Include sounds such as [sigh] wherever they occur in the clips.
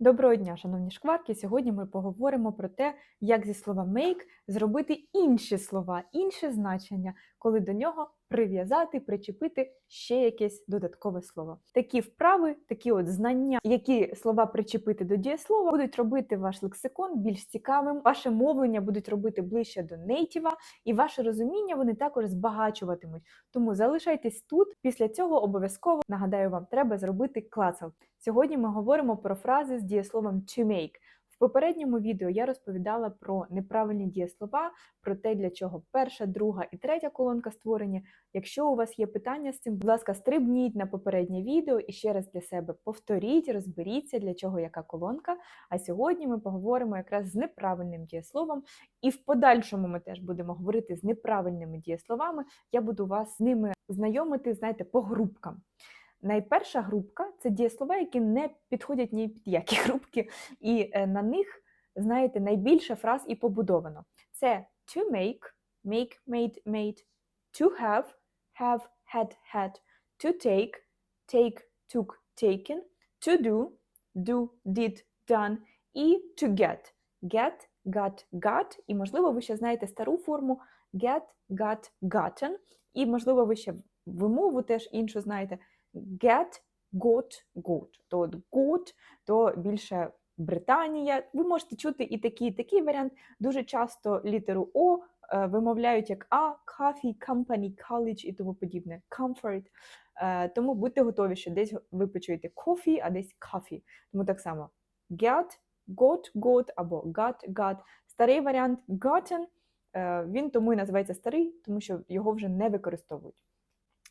Доброго дня, шановні шкварки! Сьогодні ми поговоримо про те, як зі слова make зробити інші слова, інше значення, коли до нього прив'язати, причепити ще якесь додаткове слово. Такі вправи, такі от знання, які слова причепити до дієслова, будуть робити ваш лексикон більш цікавим, ваше мовлення будуть робити ближче до нейтіва, і ваше розуміння вони також збагачуватимуть. Тому залишайтесь тут. Після цього обов'язково нагадаю вам, треба зробити клацал. Сьогодні ми говоримо про фрази з дієсловом to make. В попередньому відео я розповідала про неправильні дієслова, про те, для чого перша, друга і третя колонка створені. Якщо у вас є питання з цим, будь ласка, стрибніть на попереднє відео і ще раз для себе повторіть, розберіться, для чого яка колонка. А сьогодні ми поговоримо якраз з неправильним дієсловом, і в подальшому ми теж будемо говорити з неправильними дієсловами. Я буду вас з ними знайомити, знаєте, по групкам. Найперша групка це дієслова, які не підходять ні під які [laughs] групки, і е, на них, знаєте, найбільше фраз і побудовано. Це to make, make, made, made, to have, have, had, had, to take, take, took, taken, to do, do, did, done, і to get, get, got, got, і, можливо, ви ще знаєте стару форму get, got, gotten, і, можливо, ви ще вимову теж іншу знаєте get, got, got. То от got, то більше Британія. Ви можете чути і такий, і такий варіант. Дуже часто літеру О е, вимовляють як А, coffee, company, college і тому подібне. Comfort. Е, Тому будьте готові, що десь ви почуєте coffee, а десь coffee. Тому так само get, got, got або got, got. Старий варіант gotten, е, він тому і називається старий, тому що його вже не використовують.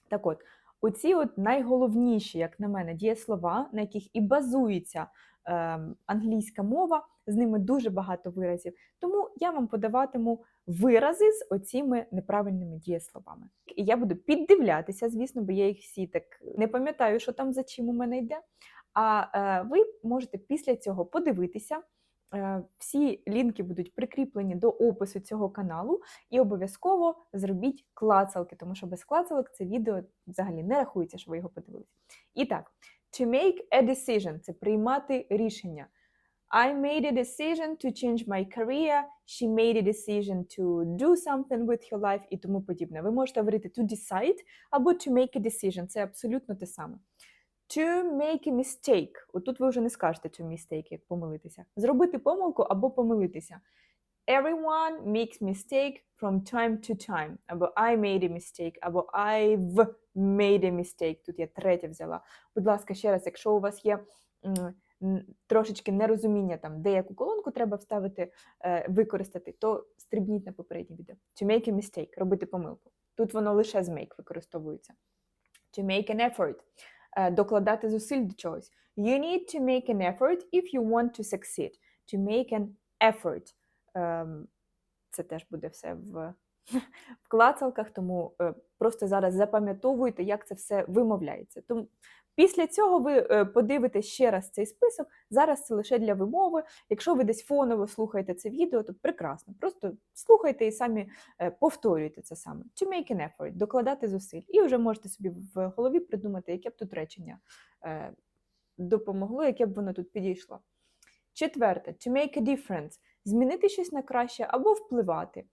Так от, Оці от найголовніші, як на мене, дієслова, на яких і базується е, англійська мова, з ними дуже багато виразів. Тому я вам подаватиму вирази з оціми неправильними дієсловами. І я буду піддивлятися, звісно, бо я їх всі так не пам'ятаю, що там за чим у мене йде. А е, ви можете після цього подивитися. Е, всі лінки будуть прикріплені до опису цього каналу, і обов'язково зробіть клацалки, тому що без клацалок це відео взагалі не рахується, що ви його подивилися. І так, to make a decision це приймати рішення. I made a decision to change my career. She made a decision to do something with her life і тому подібне. Ви можете говорити to decide або to make a decision. Це абсолютно те саме. To make a mistake. Отут ви вже не скажете to mistake, як помилитися. Зробити помилку або помилитися. Everyone makes mistake from time to time. Або I made a mistake, або I've made a mistake. Тут я третє взяла. Будь ласка, ще раз, якщо у вас є трошечки нерозуміння, там, де яку колонку треба вставити, е, використати, то стрибніть на попереднє відео. To make a mistake, робити помилку. Тут воно лише з make використовується. To make an effort. Е, докладати зусиль до чогось. You need to make an effort if you want to succeed. To make an effort. Ем, це теж буде все в [laughs] в клацалках, тому е, просто зараз запам'ятовуйте, як це все вимовляється. Тому Після цього ви е, подивитесь ще раз цей список. Зараз це лише для вимови. Якщо ви десь фоново слухаєте це відео, то прекрасно. Просто слухайте і самі е, повторюйте це саме. To make an effort, докладати зусиль. І вже можете собі в голові придумати, яке б тут речення е, допомогло, яке б воно тут підійшло. Четверте, to make a difference змінити щось на краще або впливати.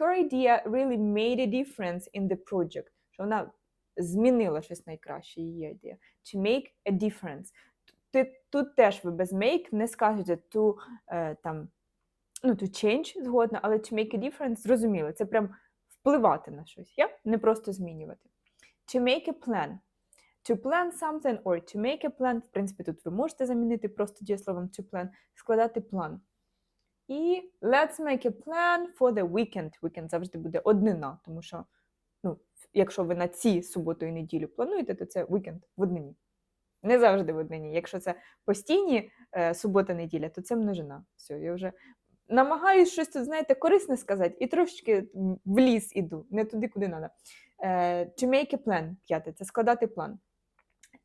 Her idea really made a difference in the project. Що вона змінила щось найкраще її ідея. To make a difference. Ти, Тут теж ви без make не скажете to е, там, ну, to change згодно, але to make a difference зрозуміло. Це прям впливати на щось. Yeah? Не просто змінювати. To make a plan. To plan something or to make a plan. В принципі, тут ви можете замінити просто дієсловом to plan, складати план. І let's make a plan for the weekend. Weekend завжди буде однина, тому що якщо ви на ці суботу і неділю плануєте, то це вікенд в однині. Не завжди в однині. Якщо це постійні е, субота-неділя, то це множина. Все, я вже намагаюсь щось тут, знаєте, корисне сказати, і трошечки в ліс іду, не туди, куди треба. Е, to make a plan, п'яте, це складати план.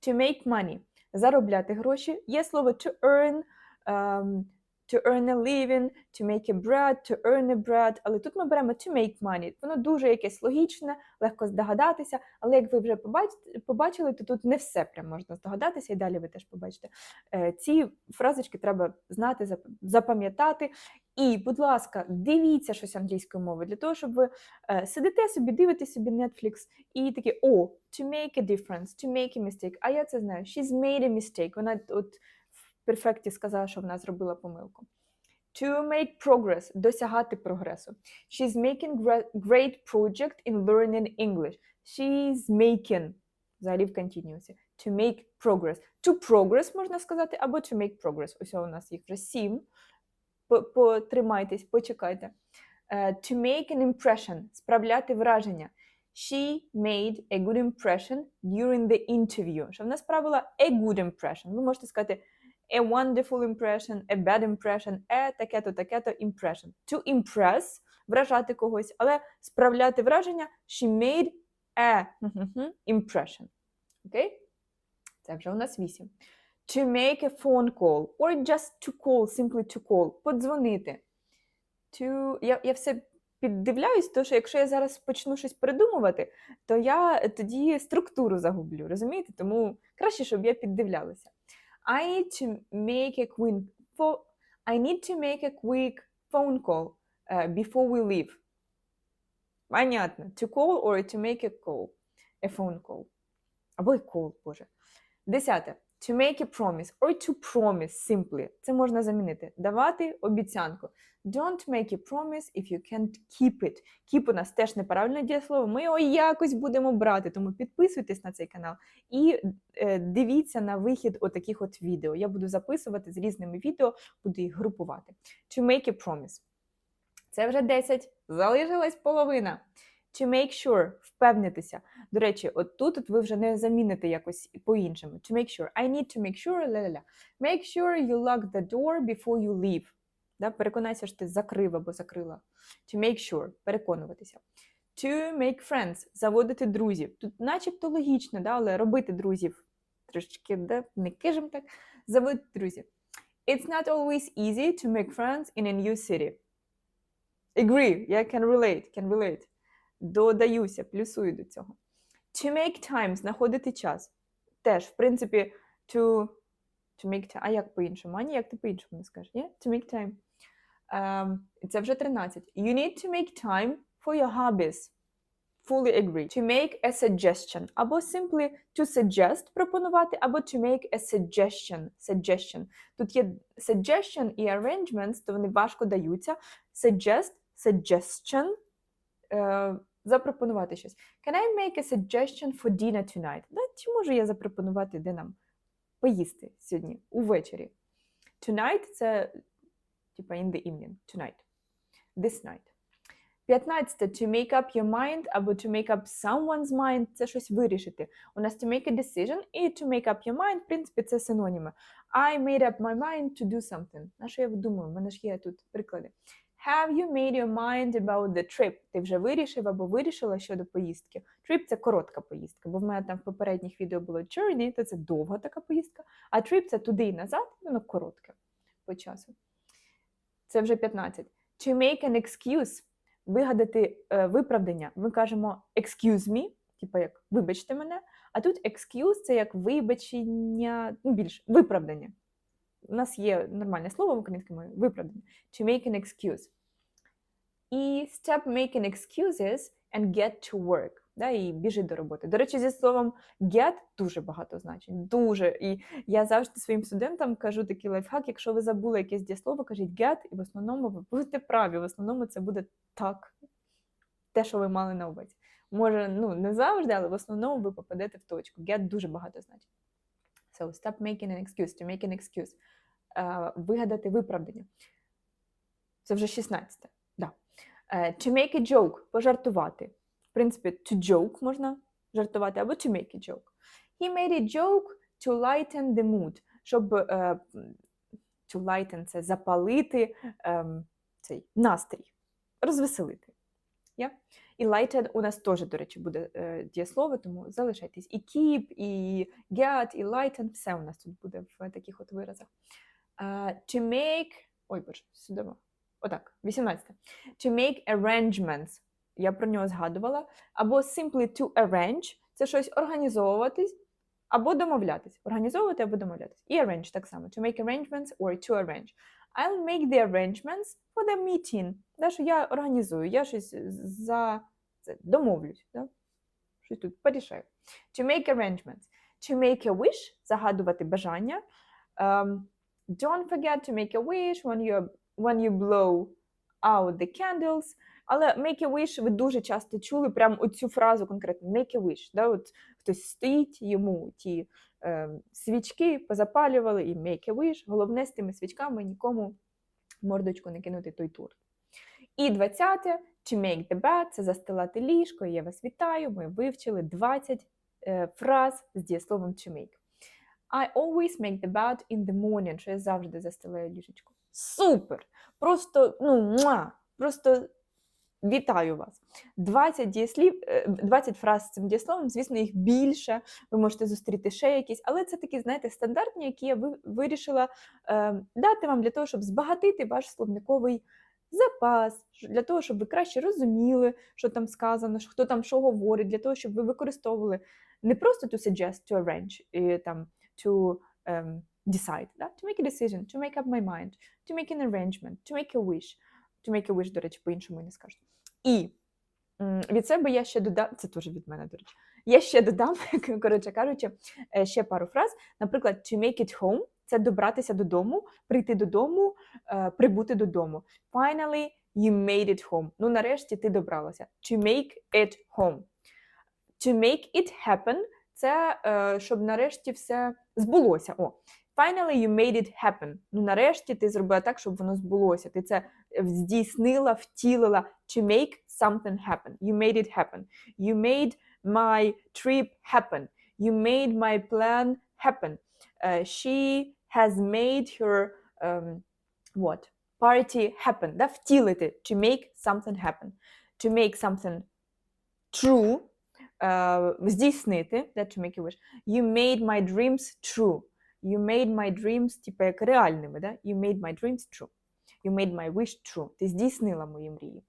To make money заробляти гроші. Є слово to earn, um, to earn a living, to make a bread, to earn a bread. Але тут ми беремо to make money. Воно дуже якесь логічне, легко здогадатися. Але як ви вже побач- побачили, то тут не все прям можна здогадатися, і далі ви теж побачите. Е, Ці фразочки треба знати, запам'ятати. І, будь ласка, дивіться щось англійською мовою для того, щоб ви е, сидите собі, дивитесь собі Netflix і такі о, to make a difference, to make a mistake. А я це знаю. She's made a mistake. Вона от перфекті сказала, що вона зробила помилку. To make progress досягати прогресу. She's making great project in learning English. She's making взагалі в континіусі. To make progress. To progress можна сказати, або to make progress. Ось у нас їх вже сім. Потримайтесь, почекайте. Е, to make an impression справляти враження. She made a good impression during the interview. Що вона справила a good impression. Ви можете сказати a wonderful impression, a bad impression, a таке-то, таке-то impression. To impress вражати когось, але справляти враження she made a impression. Окей? Це вже у нас вісім. To make a phone call or just to call, simply to call. Подзвонити. To... Я, я все піддивляюсь, тому що якщо я зараз почну щось придумувати, то я тоді структуру загублю, розумієте? Тому краще, щоб я піддивлялася. I need to make a quick fo- I need to make a quick phone call uh, before we leave. Понятно. To call or to make a call. A phone call. Або й call, боже. Десяте. To make a promise or to promise simply. Це можна замінити. Давати обіцянку. Don't make a promise if you can't keep it. Keep у нас теж неправильне дієслово. Ми його якось будемо брати, тому підписуйтесь на цей канал і е, дивіться на вихід отаких от відео. Я буду записувати з різними відео, буду їх групувати. To make a promise. Це вже 10. Залишилась половина. To make sure впевнитися. До речі, от тут от ви вже не заміните якось по-іншому. To make sure. I need to make sure. Ля-ля-ля. Make sure you lock the door before you leave. Да? Переконайся, що ти закрив або закрила. To make sure. Переконуватися. To make friends. Заводити друзів. Тут начебто логічно, да? але робити друзів трошечки, да? не кажемо так. Заводити друзів. It's not always easy to make friends in a new city. Agree, я can relate, can relate. Додаюся, плюсую до цього. To make time, знаходити час. Теж, в принципі, to, to make time. А як по-іншому? А ні, як ти по-іншому не скажеш? Yeah? To make time. Ем, це вже 13. You need to make time for your hobbies. Fully agree. To make a suggestion. Або simply to suggest пропонувати, або to make a suggestion. Suggestion. Тут є suggestion і arrangements, то вони важко даються. Suggest, suggestion. Е, запропонувати щось. Can I make a suggestion for dinner tonight? Да, чи можу я запропонувати, де нам поїсти сьогодні, увечері? Tonight це типа in the evening. Tonight. This night. 15. To make up your mind або to make up someone's mind це щось вирішити. У нас to make a decision і to make up your mind, в принципі, це синоніми. I made up my mind to do something. На що я думаю? У мене ж є тут приклади. Have you made your mind about the trip? Ти вже вирішив або вирішила щодо поїздки. Trip – це коротка поїздка, бо в мене там в попередніх відео було journey, то це довга така поїздка, а trip – це туди і назад, воно коротке по часу. Це вже 15. To make an excuse – вигадати е, виправдання. Ми кажемо excuse me, типу як вибачте мене, а тут excuse – це як вибачення, ну більш виправдання. У нас є нормальне слово в українській мові виправдання. To make an excuse. І stop making excuses and get to work. Да, і біжи до роботи. До речі, зі словом get дуже багато значень. Дуже. І я завжди своїм студентам кажу такий лайфхак, якщо ви забули якесь дієслово, кажіть get, і в основному ви будете праві. В основному це буде так, те, що ви мали на увазі. Може, ну не завжди, але в основному ви попадете в точку. Get дуже багато значень. So, stop making an excuse, to make an excuse. Е, вигадати виправдання. Це вже 16. Е, to make a joke пожартувати. В принципі, to joke можна жартувати, або to make a joke. He made a joke to lighten the mood. Щоб е, to lighten це запалити е, цей настрій, розвеселити. Yeah? І lighten у нас теж, до речі, буде е, дієслово, тому залишайтесь. І keep, і get, і lighten, все у нас тут буде в таких от виразах. Uh, to make Ой, боже, сюди. Отак, 18. To make arrangements. Я про нього згадувала. Або simply to arrange це щось організовуватись або домовлятись. Організовувати або домовлятись. І arrange так само. To make arrangements or to arrange. I'll make the arrangements for the meeting. Да, що я організую, я щось за це домовлюсь. Да? Щось тут порішаю. To make arrangements. To make a wish загадувати бажання. Um, don't forget to make a wish when you, when you blow out the candles. Але make a wish ви дуже часто чули прям оцю фразу конкретно make a wish. Да? От хтось стоїть, йому ті е, свічки позапалювали і make a wish. Головне з тими свічками нікому мордочку не кинути той тур. І 20 to make the bed це застилати ліжко. Я вас вітаю. Ми вивчили 20 е, фраз з дієсловом to make. I always make the bed in the morning, що я завжди застилаю ліжечко. Супер! Просто, ну, муа! просто вітаю вас. 20 дієслів, е, 20 фраз з цим дієсловом, звісно, їх більше. Ви можете зустріти ще якісь, але це такі, знаєте, стандартні, які я вирішила е, дати вам для того, щоб збагатити ваш словниковий запас, для того, щоб ви краще розуміли, що там сказано, хто там що говорить, для того, щоб ви використовували не просто to suggest, to arrange, і, там, to um, decide, да? to make a decision, to make up my mind, to make an arrangement, to make a wish. To make a wish, до речі, по-іншому не скажуть. І від себе я ще додам, це теж від мене, до речі. Я ще додам, [laughs] коротше кажучи, е, ще пару фраз. Наприклад, to make it home це добратися додому, прийти додому, е, прибути додому. Finally, you made it home. Ну, нарешті ти добралася. To make it home. To make it happen це е, щоб нарешті все збулося. О, finally you made it happen. Ну, нарешті ти зробила так, щоб воно збулося. Ти це е, здійснила, втілила. To make something happen. You made it happen. You made my trip happen. You made my plan happen. Uh, she has made her um, what? Party happen. Да? Втілити. To make something happen. To make something true. е, здійснити. That to make a wish. You made my dreams true. You made my dreams, типу, як реальними. Да? You made my dreams true. You made my wish true. Ти здійснила мої мрії.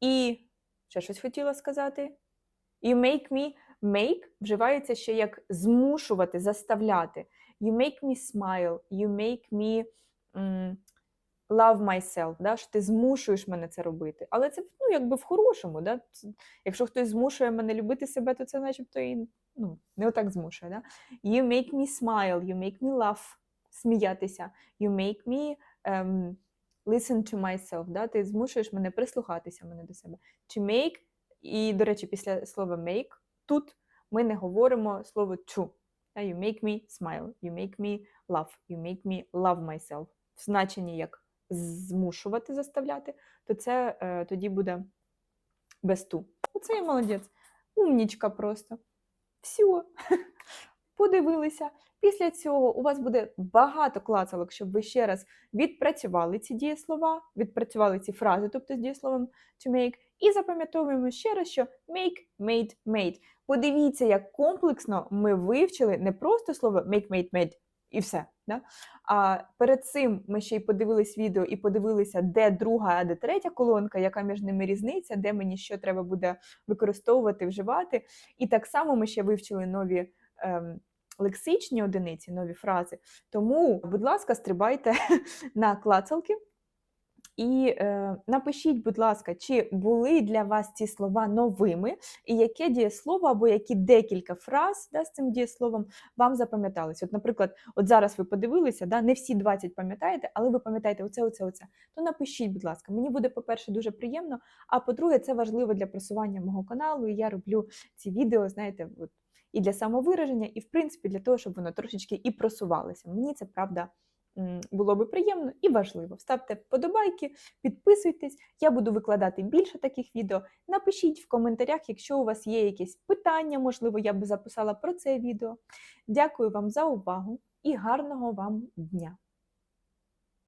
І ще щось хотіла сказати. You make me make вживається ще як змушувати, заставляти. You make me smile, you make me love myself, да? що ти змушуєш мене це робити. Але це ну, якби в хорошому. Да? Якщо хтось змушує мене любити себе, то це начебто і ну, не отак змушує. Да? You make me smile, you make me laugh, сміятися. You make me um, listen to myself. Да? Ти змушуєш мене прислухатися мене до себе. To make, і, до речі, після слова make тут ми не говоримо слово to. You make me smile, you make me laugh, you make me love myself. В значенні як змушувати, заставляти, то це е, тоді буде без ту. Оце я молодець. Умнічка просто. Все. [laughs] Подивилися. Після цього у вас буде багато клацалок, щоб ви ще раз відпрацювали ці дієслова, відпрацювали ці фрази, тобто з дієсловом to make, і запам'ятовуємо ще раз, що make, made, made. Подивіться, як комплексно ми вивчили не просто слово make, made, made і все. Да? А перед цим ми ще й подивились відео і подивилися, де друга, а де третя колонка, яка між ними різниця, де мені що треба буде використовувати, вживати. І так само ми ще вивчили нові ем, лексичні одиниці, нові фрази. Тому, будь ласка, стрибайте [laughs] на клацалки. І е, напишіть, будь ласка, чи були для вас ці слова новими, і яке дієслово або які декілька фраз да, з цим дієсловом вам запам'ятались. От, наприклад, от зараз ви подивилися, да, не всі 20 пам'ятаєте, але ви пам'ятаєте оце, оце, оце. То напишіть, будь ласка, мені буде, по-перше, дуже приємно. А по-друге, це важливо для просування мого каналу. І я роблю ці відео, знаєте, от, і для самовираження, і в принципі для того, щоб воно трошечки і просувалося. Мені це правда було би приємно і важливо. Ставте вподобайки, підписуйтесь, я буду викладати більше таких відео. Напишіть в коментарях, якщо у вас є якісь питання, можливо, я би записала про це відео. Дякую вам за увагу і гарного вам дня!